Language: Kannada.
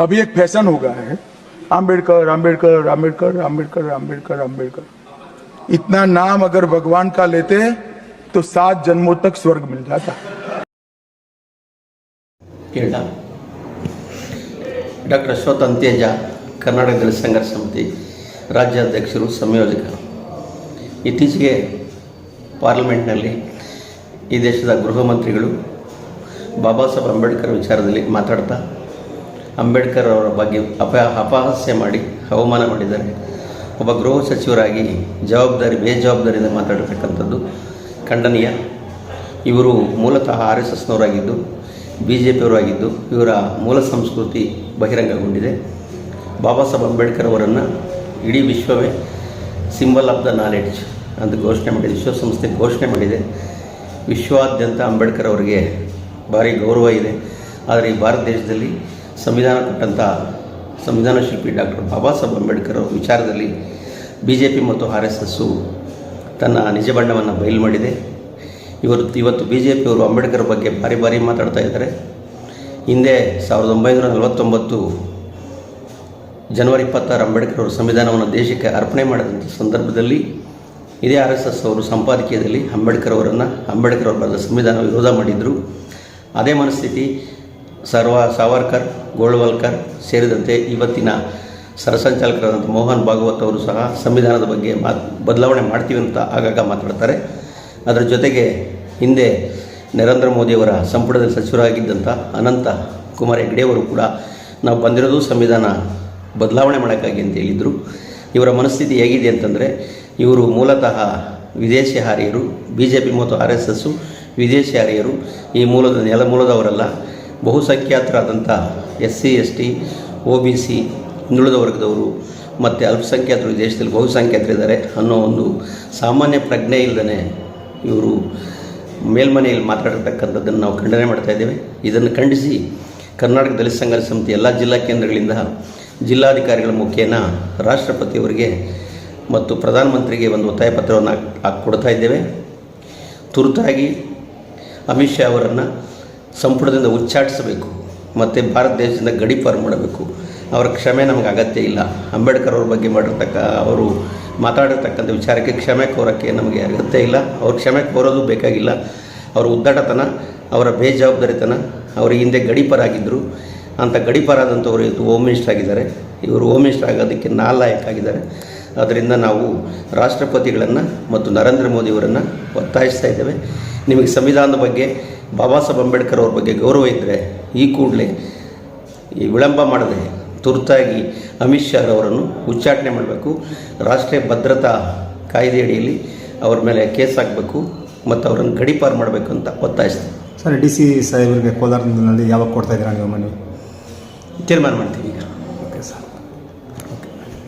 अभी एक फैशन हो गया है आम्बेडकर आम्बेडकर आम्बेडकर आम्बेडकर आम्बेडकर आम्बेडकर इतना नाम अगर भगवान का लेते तो सात जन्मों तक स्वर्ग मिल जाता ಕೇಳ ಡಾಕ್ಟರ್ ಅಶ್ವಥ್ ಅಂತ್ಯಜ ಕರ್ನಾಟಕ ದಲಿತ ಸಂಘರ್ಷ ಸಮಿತಿ ರಾಜ್ಯಾಧ್ಯಕ್ಷರು ಸಂಯೋಜಕರು ಇತ್ತೀಚೆಗೆ ಪಾರ್ಲಿಮೆಂಟ್ನಲ್ಲಿ ಈ ದೇಶದ ಗೃಹ ಮಂತ್ರಿಗಳು ಬಾಬಾ ಸಾಹೇಬ್ ಅಂಬೇಡ್ಕರ್ ವಿಚಾರದಲ್ಲಿ ಮಾತಾಡ್ತಾ ಅಂಬೇಡ್ಕರ್ ಅವರ ಬಗ್ಗೆ ಅಪ ಅಪಹಾಸ್ಯ ಮಾಡಿ, ಅವಮಾನ ಮಾಡಿದ್ದಾರೆ. ಒಬ್ಬ ಗೃಹ ಸಚಿವರಾಗಿ ಜವಾಬ್ದಾರಿ, ಬೇಜವಾಬ್ದಾರಿಯಿಂದ ಮಾತಾಡಿರ್ತಕ್ಕಂಥದ್ದು ಖಂಡನೀಯ. ಇವರು ಮೂಲತಃ ಆರ್ ಎಸ್ ಎಸ್ನವರಾಗಿದ್ದು, ಬಿ ಜೆ ಪಿಯವರಾಗಿದ್ದು, ಇವರ ಮೂಲ ಸಂಸ್ಕೃತಿ ಬಹಿರಂಗಗೊಂಡಿದೆ. ಬಾಬಾ ಸಾಹೇಬ್ ಅಂಬೇಡ್ಕರ್ ಅವರನ್ನು ಇಡೀ ವಿಶ್ವವೇ ಸಿಂಬಲ್ ಆಫ್ ದ ನಾಲೆಡ್ಜ್ ಅಂತ ಘೋಷಣೆ ಮಾಡಿದೆ. ವಿಶ್ವಸಂಸ್ಥೆ ಘೋಷಣೆ ಮಾಡಿದೆ. ವಿಶ್ವಾದ್ಯಂತ ಅಂಬೇಡ್ಕರ್ ಅವರಿಗೆ ಭಾರಿ ಗೌರವ ಇದೆ. ಆದರೆ ಈ ಭಾರತ ದೇಶದಲ್ಲಿ ಸಂವಿಧಾನ ಕೊಟ್ಟಂಥ ಸಂವಿಧಾನ ಶಿಲ್ಪಿ ಡಾಕ್ಟರ್ ಬಾಬಾ ಸಾಹೇಬ್ ಅಂಬೇಡ್ಕರ್ ಅವರ ವಿಚಾರದಲ್ಲಿ ಬಿ ಜೆ ಪಿ ಮತ್ತು ಆರ್ ಎಸ್ ಎಸ್ಸು ತನ್ನ ನಿಜ ಬಣ್ಣವನ್ನು ಬಯಲು ಮಾಡಿದೆ. ಇವತ್ತು ಇವತ್ತು ಬಿ ಜೆ ಪಿಯವರು ಅಂಬೇಡ್ಕರ್ ಬಗ್ಗೆ ಭಾರಿ ಭಾರಿ ಮಾತಾಡ್ತಾ ಇದ್ದಾರೆ. ಹಿಂದೆ ಸಾವಿರದ ಒಂಬೈನೂರ ನಲವತ್ತೊಂಬತ್ತು ಜನವರಿ ಇಪ್ಪತ್ತಾರು ಅಂಬೇಡ್ಕರ್ ಅವರು ಸಂವಿಧಾನವನ್ನು ದೇಶಕ್ಕೆ ಅರ್ಪಣೆ ಮಾಡಿದಂಥ ಸಂದರ್ಭದಲ್ಲಿ ಇದೇ ಆರ್ ಎಸ್ ಎಸ್ ಅವರು ಸಂಪಾದಕೀಯದಲ್ಲಿ ಅಂಬೇಡ್ಕರ್ ಅವರನ್ನು, ಅಂಬೇಡ್ಕರ್ ಅವರ ಬರೆದ ಸಂವಿಧಾನ ವಿರೋಧ ಮಾಡಿದರು. ಅದೇ ಮನಸ್ಥಿತಿ ಸರ್ವ ಸಾವರ್ಕರ್, ಗೋಳ್ವಲ್ಕರ್ ಸೇರಿದಂತೆ ಇವತ್ತಿನ ಸರಸಂಚಾಲಕರಾದಂಥ ಮೋಹನ್ ಭಾಗವತ್ ಅವರು ಸಹ ಸಂವಿಧಾನದ ಬಗ್ಗೆ ಬದಲಾವಣೆ ಮಾಡ್ತೀವಿ ಅಂತ ಆಗಾಗ ಮಾತಾಡ್ತಾರೆ. ಅದರ ಜೊತೆಗೆ ಹಿಂದೆ ನರೇಂದ್ರ ಮೋದಿಯವರ ಸಂಪುಟದಲ್ಲಿ ಸಚಿವರಾಗಿದ್ದಂಥ ಅನಂತ ಕುಮಾರ್ ಹೆಗ್ಡೆಯವರು ಕೂಡ ನಾವು ಬಂದಿರೋದು ಸಂವಿಧಾನ ಬದಲಾವಣೆ ಮಾಡೋಕ್ಕಾಗಿ ಅಂತ ಹೇಳಿದರು. ಇವರ ಮನಸ್ಥಿತಿ ಹೇಗಿದೆ ಅಂತಂದರೆ, ಇವರು ಮೂಲತಃ ವಿದೇಶಿ ಹಾರಿಯರು ಬಿ ಜೆ ಪಿ ಮತ್ತು ಆರ್ ಎಸ್ ಎಸ್ಸು ವಿದೇಶಿ ಹಾರಿಯರು, ಈ ಮೂಲದ ನೆಲ ಮೂಲದವರಲ್ಲ. ಬಹುಸಂಖ್ಯಾತರಾದಂಥ S C, S T, O B C ಹಿಂದುಳಿದ ವರ್ಗದವರು ಮತ್ತು ಅಲ್ಪಸಂಖ್ಯಾತರು ದೇಶದಲ್ಲಿ ಬಹುಸಂಖ್ಯಾತರಿದ್ದಾರೆ ಅನ್ನೋ ಒಂದು ಸಾಮಾನ್ಯ ಪ್ರಜ್ಞೆ ಇಲ್ಲದೇ ಇವರು ಮೇಲ್ಮನೆಯಲ್ಲಿ ಮಾತಾಡಿರ್ತಕ್ಕಂಥದ್ದನ್ನು ನಾವು ಖಂಡನೆ ಮಾಡ್ತಾ ಇದ್ದೇವೆ. ಇದನ್ನು ಖಂಡಿಸಿ ಕರ್ನಾಟಕ ದಲಿತ ಸಂಘ ಸಮಿತಿ ಎಲ್ಲ ಜಿಲ್ಲಾ ಕೇಂದ್ರಗಳಿಂದ ಜಿಲ್ಲಾಧಿಕಾರಿಗಳ ಮುಖೇನ ರಾಷ್ಟ್ರಪತಿಯವರಿಗೆ ಮತ್ತು ಪ್ರಧಾನಮಂತ್ರಿಗೆ ಒಂದು ಒತ್ತಾಯ ಪತ್ರವನ್ನು ಹಾಕ್, ಕೊಡ್ತಾ ಇದ್ದೇವೆ. ತುರ್ತಾಗಿ ಅಮಿತ್ ಶಾ ಅವರನ್ನು ಸಂಪುಟದಿಂದ ಉಚ್ಚಾಟಿಸಬೇಕು, ಮತ್ತು ಭಾರತ ದೇಶದಿಂದ ಗಡೀಪಾರು ಮಾಡಬೇಕು. ಅವರ ಕ್ಷಮೆ ನಮಗೆ ಅಗತ್ಯ ಇಲ್ಲ. ಅಂಬೇಡ್ಕರ್ ಅವ್ರ ಬಗ್ಗೆ ಮಾಡಿರ್ತಕ್ಕ, ಅವರು ಮಾತಾಡಿರ್ತಕ್ಕಂಥ ವಿಚಾರಕ್ಕೆ ಕ್ಷಮೆ ಕೋರೋಕ್ಕೆ ನಮಗೆ ಅಗತ್ಯ ಇಲ್ಲ. ಅವ್ರ ಕ್ಷಮೆ ಕೋರೋದು ಬೇಕಾಗಿಲ್ಲ. ಅವರ ಉದ್ದಟತನ, ಅವರ ಬೇಜವಾಬ್ದಾರಿತನ, ಅವರ ಹಿಂದೆ ಗಡೀಪರಾಗಿದ್ದರು ಅಂಥ ಗಡೀಪಾರಾದಂಥವರು ಇವತ್ತು ಹೋಮ್ ಮಿನಿಸ್ಟರ್ ಆಗಿದ್ದಾರೆ. ಇವರು ಹೋಮ್ ಮಿನಿಸ್ಟರ್ ಆಗೋದಕ್ಕೆ ನಾಲಾಯಕ್ ಆಗಿದ್ದಾರೆ ಅದರಿಂದ ನಾವು ರಾಷ್ಟ್ರಪತಿಗಳನ್ನು ಮತ್ತು ನರೇಂದ್ರ ಮೋದಿಯವರನ್ನು ಒತ್ತಾಯಿಸ್ತಾ ಇದ್ದೇವೆ. ನಿಮಗೆ ಸಂವಿಧಾನದ ಬಗ್ಗೆ ಬಾಬಾ ಸಾಹೇಬ್ ಅಂಬೇಡ್ಕರ್ ಅವ್ರ ಬಗ್ಗೆ ಗೌರವ ಇದ್ದರೆ ಈ ಕೂಡಲೇ ಈ ವಿಳಂಬ ಮಾಡದೆ ತುರ್ತಾಗಿ ಅಮಿತ್ ಶಾ ಅವರನ್ನು ಉಚ್ಚಾಟನೆ ಮಾಡಬೇಕು. ರಾಷ್ಟ್ರೀಯ ಭದ್ರತಾ ಕಾಯ್ದೆಯಡಿಯಲ್ಲಿ ಅವ್ರ ಮೇಲೆ ಕೇಸ್ ಹಾಕಬೇಕು ಮತ್ತು ಅವರನ್ನು ಗಡೀಪಾರು ಮಾಡಬೇಕು ಅಂತ ಒತ್ತಾಯಿಸ್ತೀನಿ. ಸರ್ ಡಿ ಸಿ ಸಾಹೇಬರಿಗೆ ಕೋಲಾರದಲ್ಲಿ ಯಾವಾಗ ಕೊಡ್ತಾ ಇದ್ದೀರಾ ನೀವು ಮನವಿ? ತೀರ್ಮಾನ ಮಾಡ್ತೀನಿ ಈಗ.